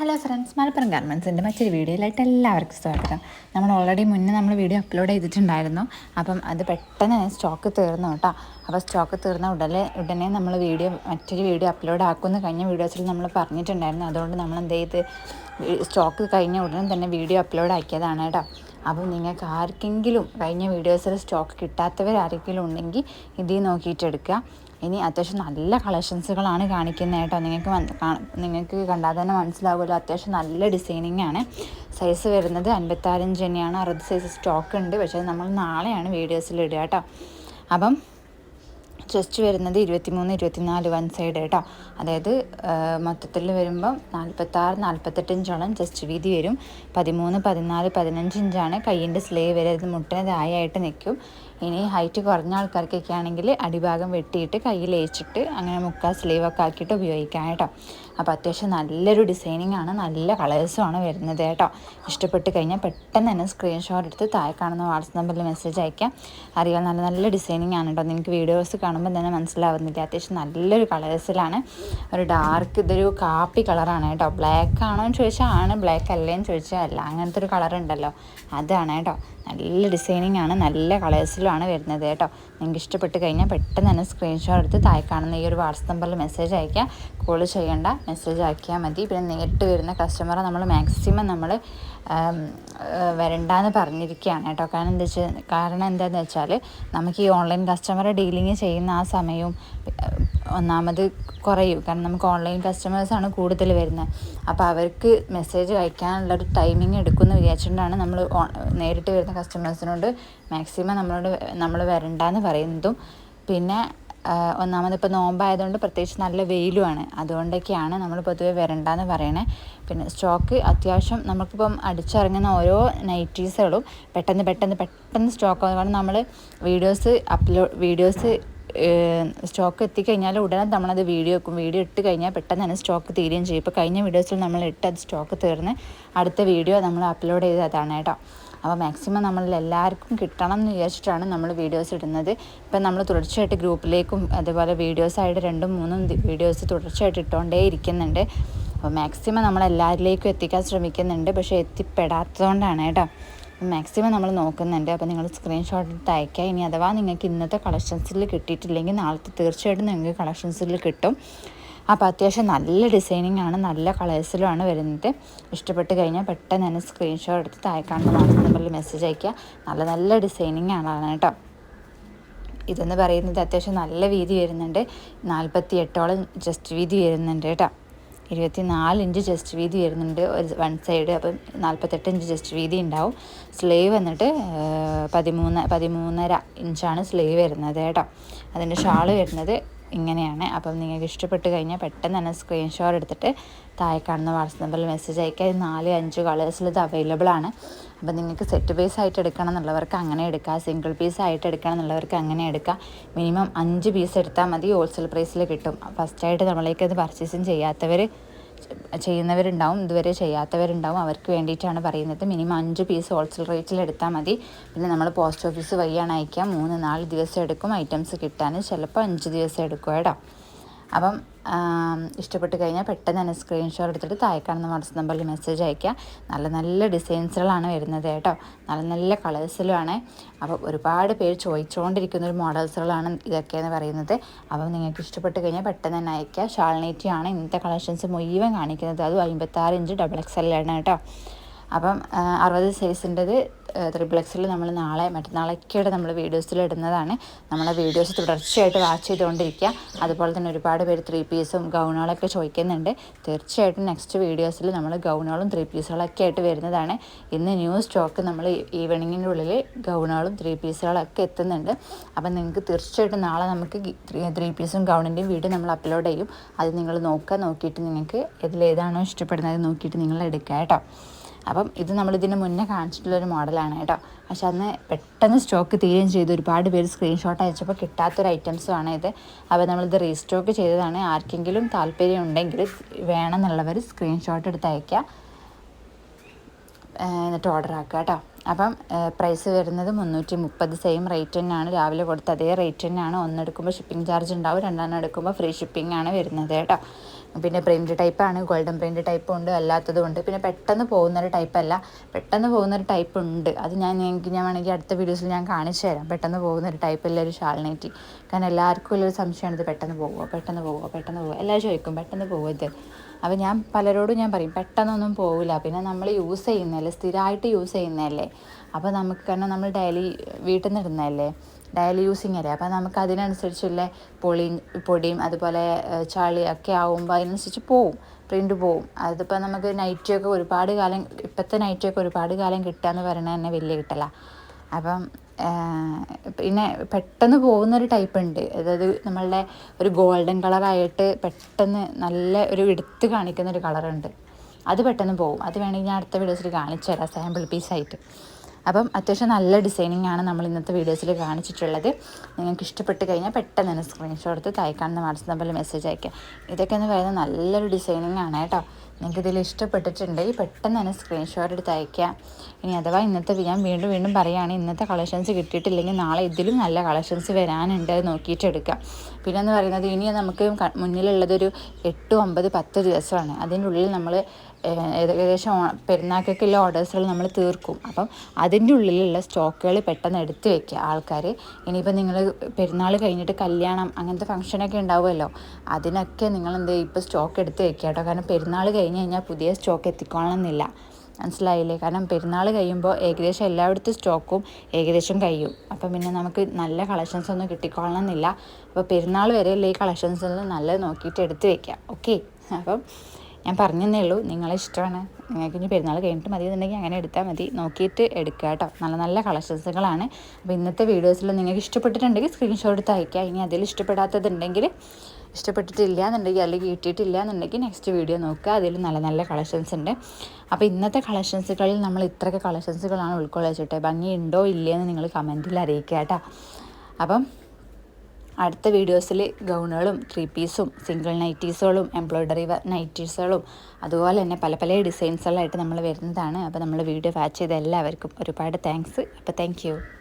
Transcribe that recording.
Hello friends Malappuram ഗാർമെൻസിന്റെ മറ്റൊരു വീഡിയോയിലായിട്ട് എല്ലാവർക്കും സ്വാഗതം. നമ്മൾ ഓൾറെഡി മുന്നേ നമ്മൾ വീഡിയോ അപ്ലോഡ് ചെയ്തിട്ടുണ്ടായിരുന്നു. അപ്പം അത് പെട്ടെന്ന് സ്റ്റോക്ക് തീർന്നു കേട്ടോ. അപ്പോൾ സ്റ്റോക്ക് തീർന്ന ഉടനെ ഉടനെ നമ്മൾ വീഡിയോ മറ്റൊരു വീഡിയോ അപ്ലോഡ് ആക്കുമെന്ന് കഴിഞ്ഞ വീഡിയോസിൽ നമ്മൾ പറഞ്ഞിട്ടുണ്ടായിരുന്നു. അതുകൊണ്ട് നമ്മൾ എന്ത് ചെയ്ത് സ്റ്റോക്ക് കഴിഞ്ഞ ഉടനെ തന്നെ വീഡിയോ അപ്ലോഡ് ആക്കിയതാണ് കേട്ടോ. അപ്പോൾ നിങ്ങൾക്ക് ആർക്കെങ്കിലും കഴിഞ്ഞ വീഡിയോസിൽ സ്റ്റോക്ക് കിട്ടാത്തവർ ആരെങ്കിലും ഉണ്ടെങ്കിൽ ഇതിൽ നോക്കിയിട്ടെടുക്കുക ഇനി അത്യാവശ്യം നല്ല കളക്ഷൻസുകളാണ് കാണിക്കുന്നത് കേട്ടോ. നിങ്ങൾക്ക് നിങ്ങൾക്ക് കണ്ടാൽ തന്നെ മനസ്സിലാവുമല്ലോ. അത്യാവശ്യം നല്ല ഡിസൈനിങ് ആണ്. സൈസ് വരുന്നത് അൻപത്താറിഞ്ച് തന്നെയാണ്. അറുപത് സൈസ് സ്റ്റോക്ക് ഉണ്ട്. പക്ഷേ നമ്മൾ നാളെയാണ് വീഡിയോസിൽ ഇടുക കേട്ടോ. അപ്പം ചെസ്റ്റ് വരുന്നത് ഇരുപത്തിമൂന്ന് ഇരുപത്തിനാല് വൺ സൈഡ് കേട്ടോ അതായത് മൊത്തത്തിൽ വരുമ്പം നാൽപ്പത്താറ് നാൽപ്പത്തെട്ട് ഇഞ്ചോളം ചെസ്റ്റ് വീതി വരും. പതിമൂന്ന് പതിനാല് പതിനഞ്ച് ഇഞ്ചാണ് കയ്യിന്റെ സ്ലേവ് വരെ. ഇത് മുട്ടിന് നിൽക്കും. ഇനി ഹൈറ്റ് കുറഞ്ഞ ആൾക്കാർക്കൊക്കെ ആണെങ്കിൽ അടിഭാഗം വെട്ടിയിട്ട് കയ്യിൽ ഏച്ചിട്ട് അങ്ങനെ മുക്കാൽ സ്ലീവൊക്കെ ആക്കിയിട്ട് ഉപയോഗിക്കാം കേട്ടോ അപ്പോൾ അത്യാവശ്യം നല്ലൊരു ഡിസൈനിങ് ആണ് നല്ല കളേഴ്സും ആണ് വരുന്നത് കേട്ടോ. ഇഷ്ടപ്പെട്ട് കഴിഞ്ഞാൽ പെട്ടെന്ന് തന്നെ സ്ക്രീൻഷോട്ട് എടുത്ത് താഴെ കാണുന്ന വാട്സപ്പ് നമ്പറിൽ മെസ്സേജ് അയക്കാം. അറിയാൻ നല്ല നല്ല ഡിസൈനിങ് ആണ് കേട്ടോ നിങ്ങൾക്ക് വീഡിയോസ് കാണുമ്പോൾ തന്നെ മനസ്സിലാവുന്നില്ല. അത്യാവശ്യം നല്ലൊരു കളേഴ്സിലാണ് ഒരു ഡാർക്ക് ഇതൊരു കാപ്പി കളറാണ് കേട്ടോ. ബ്ലാക്ക് ആണോ എന്ന് ചോദിച്ചാൽ ആണ്. ബ്ലാക്ക് അല്ലേന്ന് ചോദിച്ചാൽ അല്ല. അങ്ങനത്തെ ഒരു കളർ ഉണ്ടല്ലോ. അതാണ് കേട്ടോ. നല്ല ഡിസൈനിങ് ആണ് നല്ല കളേഴ്സിലുമാണ് വരുന്നത് കേട്ടോ. നിങ്ങൾക്ക് ഇഷ്ടപ്പെട്ട് കഴിഞ്ഞാൽ പെട്ടെന്ന് തന്നെ സ്ക്രീൻഷോട്ട് എടുത്ത് താഴെ കാണുന്ന ഈ ഒരു വാട്സപ്പ് നമ്പറിൽ മെസ്സേജ് അയക്കാം. കോൾ ചെയ്യേണ്ട. മെസ്സേജ് ആക്കിയാൽ മതി. പിന്നെ നേരിട്ട് വരുന്ന കസ്റ്റമറെ നമ്മൾ മാക്സിമം നമ്മൾ വരണ്ടെന്ന് പറഞ്ഞിരിക്കുകയാണ് കേട്ടോ. കാരണം എന്താ വെച്ചാൽ കാരണം എന്താണെന്ന് വെച്ചാൽ നമുക്ക് ഈ ഓൺലൈൻ കസ്റ്റമറെ ഡീലിങ് ചെയ്യുന്ന ആ സമയവും ഒന്നാമത് കുറയും. കാരണം നമുക്ക് ഓൺലൈൻ കസ്റ്റമേഴ്സാണ് കൂടുതൽ വരുന്നത്. അപ്പോൾ അവർക്ക് മെസ്സേജ് അയക്കാനുള്ള ഒരു ടൈമിങ് എടുക്കുമെന്ന് വിചാരിച്ചുകൊണ്ടാണ് നമ്മൾ നേരിട്ട് വരുന്ന കസ്റ്റമേഴ്സിനോട് മാക്സിമം നമ്മളോട് നമ്മൾ വരണ്ടെന്ന് പറയുന്നതും. പിന്നെ ഒന്നാമത് ഇപ്പോൾ നോമ്പായതുകൊണ്ട് പ്രത്യേകിച്ച് നല്ല വെയിലുമാണ്. അതുകൊണ്ടൊക്കെയാണ് നമ്മൾ പൊതുവെ വരണ്ടെന്ന് പറയണേ. പിന്നെ സ്റ്റോക്ക് അത്യാവശ്യം നമുക്കിപ്പം അടിച്ചിറങ്ങുന്ന ഓരോ നൈറ്റീസുകളും പെട്ടെന്ന് പെട്ടെന്ന് പെട്ടെന്ന് സ്റ്റോക്ക് കാരണം നമ്മൾ വീഡിയോസ് അപ്ലോഡ് വീഡിയോസ് സ്റ്റോക്ക് എത്തിക്കഴിഞ്ഞാൽ ഉടനെ നമ്മളത് വീഡിയോ വെക്കും. വീഡിയോ ഇട്ട് കഴിഞ്ഞാൽ പെട്ടെന്ന് തന്നെ സ്റ്റോക്ക് തീരുകയും ചെയ്യും. ഇപ്പോൾ കഴിഞ്ഞ വീഡിയോസിൽ നമ്മൾ ഇട്ട് അത് സ്റ്റോക്ക് തീർന്ന് അടുത്ത വീഡിയോ നമ്മൾ അപ്ലോഡ് ചെയ്തതാണ് കേട്ടോ. അപ്പോൾ മാക്സിമം നമ്മളിൽ എല്ലാവർക്കും കിട്ടണം എന്ന് വിചാരിച്ചിട്ടാണ് നമ്മൾ വീഡിയോസ് ഇടുന്നത്. ഇപ്പം നമ്മൾ തുടർച്ചയായിട്ട് ഗ്രൂപ്പിലേക്കും അതുപോലെ വീഡിയോസായിട്ട് രണ്ടും മൂന്നും വീഡിയോസ് തുടർച്ചയായിട്ട് ഇട്ടുകൊണ്ടേ ഇരിക്കുന്നുണ്ട്. അപ്പോൾ മാക്സിമം നമ്മൾ എല്ലാവരിലേക്കും എത്തിക്കാൻ ശ്രമിക്കുന്നുണ്ട്. പക്ഷേ എത്തിപ്പെടാത്തതുകൊണ്ടാണ് കേട്ടോ. മാക്സിമം നമ്മൾ നോക്കുന്നുണ്ട്. അപ്പോൾ നിങ്ങൾ സ്ക്രീൻഷോട്ട് എടുത്ത് അയക്കുക ഇനി അഥവാ നിങ്ങൾക്ക് ഇന്നത്തെ കളക്ഷൻസിൽ കിട്ടിയിട്ടില്ലെങ്കിൽ നാളത്തെ തീർച്ചയായിട്ടും നിങ്ങൾക്ക് കളക്ഷൻസിൽ കിട്ടും. അപ്പോൾ അത്യാവശ്യം നല്ല ഡിസൈനിങ് ആണ് നല്ല കളേഴ്സിലുമാണ് വരുന്നത്. ഇഷ്ടപ്പെട്ട് കഴിഞ്ഞാൽ പെട്ടെന്ന് തന്നെ സ്ക്രീൻഷോട്ട് എടുത്ത് താഴെ കാണുന്ന വാട്സപ്പ് നമ്പറിൽ മെസ്സേജ് അയക്കുക നല്ല നല്ല ഡിസൈനിങ് ആണ് കേട്ടോ. ഇതെന്ന് പറയുന്നത് അത്യാവശ്യം നല്ല വീതി വരുന്നുണ്ട്. നാൽപ്പത്തി എട്ടോളം ജസ്റ്റ് വീതി വരുന്നുണ്ട് കേട്ടോ. ഇരുപത്തി നാല് ഇഞ്ച് ജസ്റ്റ് വീതി വരുന്നുണ്ട് ഒരു വൺ സൈഡ് അപ്പം നാൽപ്പത്തെട്ട് ഇഞ്ച് ജസ്റ്റ് വീതി ഉണ്ടാവും. സ്ലീവ് വന്നിട്ട് പതിമൂന്ന് പതിമൂന്നര ഇഞ്ചാണ് സ്ലീവ് വരുന്നത് കേട്ടോ. അതിന്റെ ഷാൾ വരുന്നത് ഇങ്ങനെയാണ്. അപ്പം നിങ്ങൾക്ക് ഇഷ്ടപ്പെട്ട് കഴിഞ്ഞാൽ പെട്ടെന്ന് തന്നെ സ്ക്രീൻഷോട്ട് എടുത്തിട്ട് താഴെ കാണുന്ന വാട്സപ്പ് നമ്പറിൽ മെസ്സേജ് അയക്കുക. നാല് അഞ്ച് കളേഴ്സിൽ ഇത് അവൈലബിൾ ആണ്. അപ്പം നിങ്ങൾക്ക് സെറ്റ് പീസ് ആയിട്ട് എടുക്കണം എന്നുള്ളവർക്ക് അങ്ങനെ എടുക്കുക സിംഗിൾ പീസ് ആയിട്ട് എടുക്കണം എന്നുള്ളവർക്ക് അങ്ങനെ എടുക്കുക മിനിമം അഞ്ച് പീസ് എടുത്താൽ മതി. ഹോൾസെയിൽ പ്രൈസിൽ കിട്ടും. ഫസ്റ്റായിട്ട് നമ്മളേക്ക് അത് പർച്ചേസും ചെയ്യാത്തവർ ചെയ്യുന്നവരുണ്ടാവും ഇതുവരെ ചെയ്യാത്തവരുണ്ടാവും. അവർക്ക് വേണ്ടിയിട്ടാണ് പറയുന്നത്. മിനിമം അഞ്ച് പീസ് ഹോൾസെയിൽ റേറ്റിൽ എടുത്താൽ മതി. പിന്നെ നമ്മൾ പോസ്റ്റ് ഓഫീസ് വഴിയാണ് അയക്കുക. മൂന്ന് നാല് ദിവസം എടുക്കും. ഐറ്റംസ് കിട്ടാൻ. ചിലപ്പോൾ അഞ്ച് ദിവസം എടുക്കും കേട്ടോ. അപ്പം ഇഷ്ടപ്പെട്ട് കഴിഞ്ഞാൽ പെട്ടെന്ന് തന്നെ സ്ക്രീൻഷോട്ട് എടുത്തിട്ട് താഴെ കാണുന്ന വാട്സപ്പ് നമ്പറിൽ മെസ്സേജ് അയക്കുക നല്ല നല്ല ഡിസൈൻസുകളാണ് വരുന്നത് കേട്ടോ. നല്ല നല്ല കളേഴ്സിലുമാണ് അപ്പോൾ ഒരുപാട് പേര് ചോദിച്ചുകൊണ്ടിരിക്കുന്ന ഒരു മോഡൽസുകളാണ് ഇതൊക്കെയെന്ന് പറയുന്നത്. അപ്പം നിങ്ങൾക്ക് ഇഷ്ടപ്പെട്ട് കഴിഞ്ഞാൽ പെട്ടെന്ന് തന്നെ അയക്കുക ഷാൾനേറ്റിയാണ് ഇന്നത്തെ കളക്ഷൻസ് മുഴുവൻ കാണിക്കുന്നത്. അതും അമ്പത്താറ് ഇഞ്ച് ഡബിൾ എക്സ് ആണ് കേട്ടോ. അപ്പം അറുപത് സൈസിന്റെത് ത്രിബിൾ എക്സിൽ നമ്മൾ നാളെ മറ്റന്നാളൊക്കെയായിട്ട് നമ്മൾ വീഡിയോസിൽ ഇടുന്നതാണ്. നമ്മളെ വീഡിയോസ് തുടർച്ചയായിട്ട് വാച്ച് ചെയ്തുകൊണ്ടിരിക്കുക. അതുപോലെ തന്നെ ഒരുപാട് പേര് ത്രീ പീസും ഗൗണുകളൊക്കെ ചോദിക്കുന്നുണ്ട്. തീർച്ചയായിട്ടും നെക്സ്റ്റ് വീഡിയോസിൽ നമ്മൾ ഗൗണുകളും ത്രീ പീസുകളൊക്കെ ആയിട്ട് വരുന്നതാണ്. ഇന്ന് ന്യൂ സ്റ്റോക്ക് നമ്മൾ ഈവനിങ്ങിന്റെ ഉള്ളിൽ ഗൗണുകളും ത്രീ പീസുകളൊക്കെ എത്തുന്നുണ്ട്. അപ്പം നിങ്ങൾക്ക് തീർച്ചയായിട്ടും നാളെ നമുക്ക് ത്രീ പീസും ഗൗണിന്റെയും വീഡിയോ നമ്മൾ അപ്ലോഡ് ചെയ്യും. അത് നിങ്ങൾ നോക്കുക നോക്കിയിട്ട് നിങ്ങൾക്ക് ഇതിലേതാണോ ഇഷ്ടപ്പെടുന്നത് നോക്കിയിട്ട് നിങ്ങൾ എടുക്കുക കേട്ടോ. അപ്പം ഇത് നമ്മൾ ഇതിന് മുന്നേ കാണിച്ചിട്ടുള്ളൊരു മോഡലാണ് കേട്ടോ. പക്ഷെ അന്ന് പെട്ടെന്ന് സ്റ്റോക്ക് തീരുകയും ചെയ്തു. ഒരുപാട് പേര് സ്ക്രീൻഷോട്ട് അയച്ചപ്പോൾ കിട്ടാത്തൊരു ഐറ്റംസുമാണ് ഇത്. അപ്പോൾ നമ്മളിത് റീസ്റ്റോക്ക് ചെയ്തതാണ്. ആർക്കെങ്കിലും താല്പര്യം ഉണ്ടെങ്കിൽ വേണമെന്നുള്ളവർ സ്ക്രീൻഷോട്ട് എടുത്ത് അയയ്ക്കുക. എന്നിട്ട് ഓർഡർ ആക്കുക കേട്ടോ. അപ്പം പ്രൈസ് വരുന്നത് മുന്നൂറ്റി മുപ്പത് സെയിം റേറ്റ് തന്നെയാണ്. രാവിലെ കൊടുത്ത അതേ റേറ്റ് തന്നെയാണ്. ഒന്നെടുക്കുമ്പോൾ ഷിപ്പിംഗ് ചാർജ് ഉണ്ടാവും. രണ്ടെണ്ണം എടുക്കുമ്പോൾ ഫ്രീ ഷിപ്പിംഗ് ആണ് വരുന്നത് കേട്ടോ. പിന്നെ പ്രിന്റ് ടൈപ്പാണ് ഗോൾഡൻ പ്രിന്റ് ടൈപ്പ് ഉണ്ട് അല്ലാത്തതും ഉണ്ട്. പിന്നെ പെട്ടെന്ന് പോകുന്നൊരു ടൈപ്പല്ല പെട്ടെന്ന് പോകുന്നൊരു ടൈപ്പ് ഉണ്ട്. അത് ഞാൻ എനിക്ക് ഞാൻ വേണമെങ്കിൽ അടുത്ത വീഡിയോസിൽ ഞാൻ കാണിച്ചു തരാം. പെട്ടെന്ന് പോകുന്നൊരു ടൈപ്പുള്ള ഒരു ഷാൾ നൈറ്റി കാരണം എല്ലാവർക്കും ഉള്ളൊരു സംശയമാണ് ഇത് പെട്ടെന്ന് പോകുമോ പെട്ടെന്ന് പോകുമോ പെട്ടെന്ന് പോകുമോ എല്ലാവരും ചോദിക്കും പെട്ടെന്ന് പോകുമോ ഇത്? അപ്പോൾ ഞാൻ പലരോടും ഞാൻ പറയും പെട്ടെന്നൊന്നും പോകില്ല പിന്നെ നമ്മൾ യൂസ് ചെയ്യുന്നതല്ലേ? സ്ഥിരമായിട്ട് യൂസ് ചെയ്യുന്നതല്ലേ? അപ്പോൾ നമുക്ക് കാരണം നമ്മൾ ഡെയിലി വീട്ടിൽ നിന്ന് ഇടുന്നതല്ലേ? ഡെയിലി യൂസിങ് അല്ലേ? അപ്പോൾ നമുക്ക് അതിനനുസരിച്ചുള്ള പൊളിയും പൊടിയും അതുപോലെ ചളിയൊക്കെ ആവുമ്പോൾ അതിനനുസരിച്ച് പോവും പ്രിന്റ് പോവും. അതിപ്പോൾ നമുക്ക് നൈറ്റിയൊക്കെ ഒരുപാട് കാലം ഇപ്പോഴത്തെ നൈറ്റിയൊക്കെ ഒരുപാട് കാലം കിട്ടുക എന്ന് പറയുന്നത് തന്നെ വലിയ കിട്ടല. അപ്പം പിന്നെ പെട്ടെന്ന് പോകുന്നൊരു ടൈപ്പ് ഉണ്ട്. അതായത് നമ്മളുടെ ഒരു ഗോൾഡൻ കളറായിട്ട് പെട്ടെന്ന് നല്ല ഒരു എടുത്ത് കാണിക്കുന്ന ഒരു കളറുണ്ട് അത് പെട്ടെന്ന് പോകും അത് വേണമെങ്കിൽ ഞാൻ അടുത്ത വീഡിയോസിൽ കാണിച്ചു തരാം സാമ്പിൾ പീസായിട്ട് അപ്പം അത്യാവശ്യം നല്ല ഡിസൈനിങ് ആണ് നമ്മൾ ഇന്നത്തെ വീഡിയോസിൽ കാണിച്ചിട്ടുള്ളത്. നിങ്ങൾക്ക് ഇഷ്ടപ്പെട്ട് കഴിഞ്ഞാൽ പെട്ടെന്ന് തന്നെ സ്ക്രീൻഷോട്ട് എടുത്ത് തായ്ക്കാണെന്ന് വാട്സപ്പ് മെസ്സേജ് അയക്കുക ഇതൊക്കെ എന്ന് പറയുന്നത് നല്ലൊരു ഡിസൈനിങ് ആണ് കേട്ടോ. നിങ്ങൾക്ക് ഇതിൽ ഇഷ്ടപ്പെട്ടിട്ടുണ്ടെങ്കിൽ പെട്ടെന്ന് തന്നെ സ്ക്രീൻഷോട്ട് എടുത്ത് അയക്കാം ഇനി അഥവാ ഇന്നത്തെ ഞാൻ വീണ്ടും വീണ്ടും പറയുകയാണ് ഇന്നത്തെ കളക്ഷൻസ് കിട്ടിയിട്ടില്ലെങ്കിൽ നാളെ ഇതിലും നല്ല കളക്ഷൻസ് വരാനുണ്ട് നോക്കിയിട്ട് എടുക്കാം. പിന്നെ എന്ന് പറയുന്നത് ഇനി നമുക്ക് മുന്നിലുള്ളതൊരു എട്ട് ഒമ്പത് പത്ത് ദിവസമാണ്. അതിന്റെ ഉള്ളിൽ നമ്മൾ ഏകദേശം പെരുന്നാക്കൊക്കെയുള്ള ഓർഡേഴ്സുകൾ നമ്മൾ തീർക്കും. അപ്പം അതിന്റെ ഉള്ളിലുള്ള സ്റ്റോക്കുകൾ പെട്ടെന്ന് എടുത്തു വെക്കുക ആൾക്കാർ. ഇനിയിപ്പോൾ നിങ്ങൾ പെരുന്നാൾ കഴിഞ്ഞിട്ട് കല്യാണം അങ്ങനത്തെ ഫംഗ്ഷനൊക്കെ ഉണ്ടാവുമല്ലോ. അതിനൊക്കെ നിങ്ങൾ എന്ത് ഇപ്പോൾ സ്റ്റോക്ക് എടുത്ത് വെക്കുക കേട്ടോ. കാരണം പെരുന്നാൾ കഴിഞ്ഞ് കഴിഞ്ഞാൽ പുതിയ സ്റ്റോക്ക് എത്തിക്കോളണമെന്നില്ല. മനസ്സിലായില്ലേ? കാരണം പെരുന്നാൾ കഴിയുമ്പോൾ ഏകദേശം എല്ലായിടത്തും സ്റ്റോക്കും ഏകദേശം കഴിയും. അപ്പം പിന്നെ നമുക്ക് നല്ല കളക്ഷൻസ് ഒന്നും കിട്ടിക്കോളണമെന്നില്ല. അപ്പോൾ പെരുന്നാൾ വരെയുള്ള ഈ കളക്ഷൻസ് ഒന്നും നല്ല നോക്കിയിട്ട് എടുത്തു വയ്ക്കാം ഓക്കെ അപ്പം ഞാൻ പറഞ്ഞതേ ഉള്ളൂ. നിങ്ങളെ ഇഷ്ടമാണ്. നിങ്ങൾക്ക് ഇനി പെരുന്നാൾ കഴിഞ്ഞിട്ട് മതി എന്നുണ്ടെങ്കിൽ അങ്ങനെ എടുത്താൽ മതി. നോക്കിയിട്ട് എടുക്കുക കേട്ടോ. നല്ല നല്ല കളക്ഷൻസുകളാണ് അപ്പോൾ ഇന്നത്തെ വീഡിയോസിൽ നിങ്ങൾക്ക് ഇഷ്ടപ്പെട്ടിട്ടുണ്ടെങ്കിൽ സ്ക്രീൻഷോട്ട് എടുത്ത് അയക്കുക ഇനി അതിൽ ഇഷ്ടപ്പെടാത്തതുണ്ടെങ്കിൽ ഇഷ്ടപ്പെട്ടിട്ടില്ല എന്നുണ്ടെങ്കിൽ അല്ലെങ്കിൽ കിട്ടിയിട്ടില്ല എന്നുണ്ടെങ്കിൽ നെക്സ്റ്റ് വീഡിയോ നോക്കുക. അതിൽ നല്ല നല്ല കളക്ഷൻസ് ഉണ്ട്. അപ്പോൾ ഇന്നത്തെ കളക്ഷൻസുകളിൽ നമ്മൾ ഇത്രയൊക്കെ കളക്ഷൻസുകളാണ് ഉൾക്കൊള്ളിച്ചിട്ട്. ഭംഗിയുണ്ടോ ഇല്ലയെന്ന് നിങ്ങൾ കമന്റിൽ അറിയിക്കുക കേട്ടോ. അപ്പം അടുത്ത വീഡിയോസിൽ ഗൗണുകളും ത്രീ പീസും സിംഗിൾ നൈറ്റീസുകളും എംബ്രോയ്ഡറി നൈറ്റീസുകളും അതുപോലെ തന്നെ പല പല ഡിസൈൻസുകളായിട്ട് നമ്മൾ വരുന്നതാണ്. അപ്പോൾ നമ്മൾ വീഡിയോ വാച്ച് ചെയ്ത എല്ലാവർക്കും ഒരുപാട് താങ്ക്സ് അപ്പോൾ താങ്ക്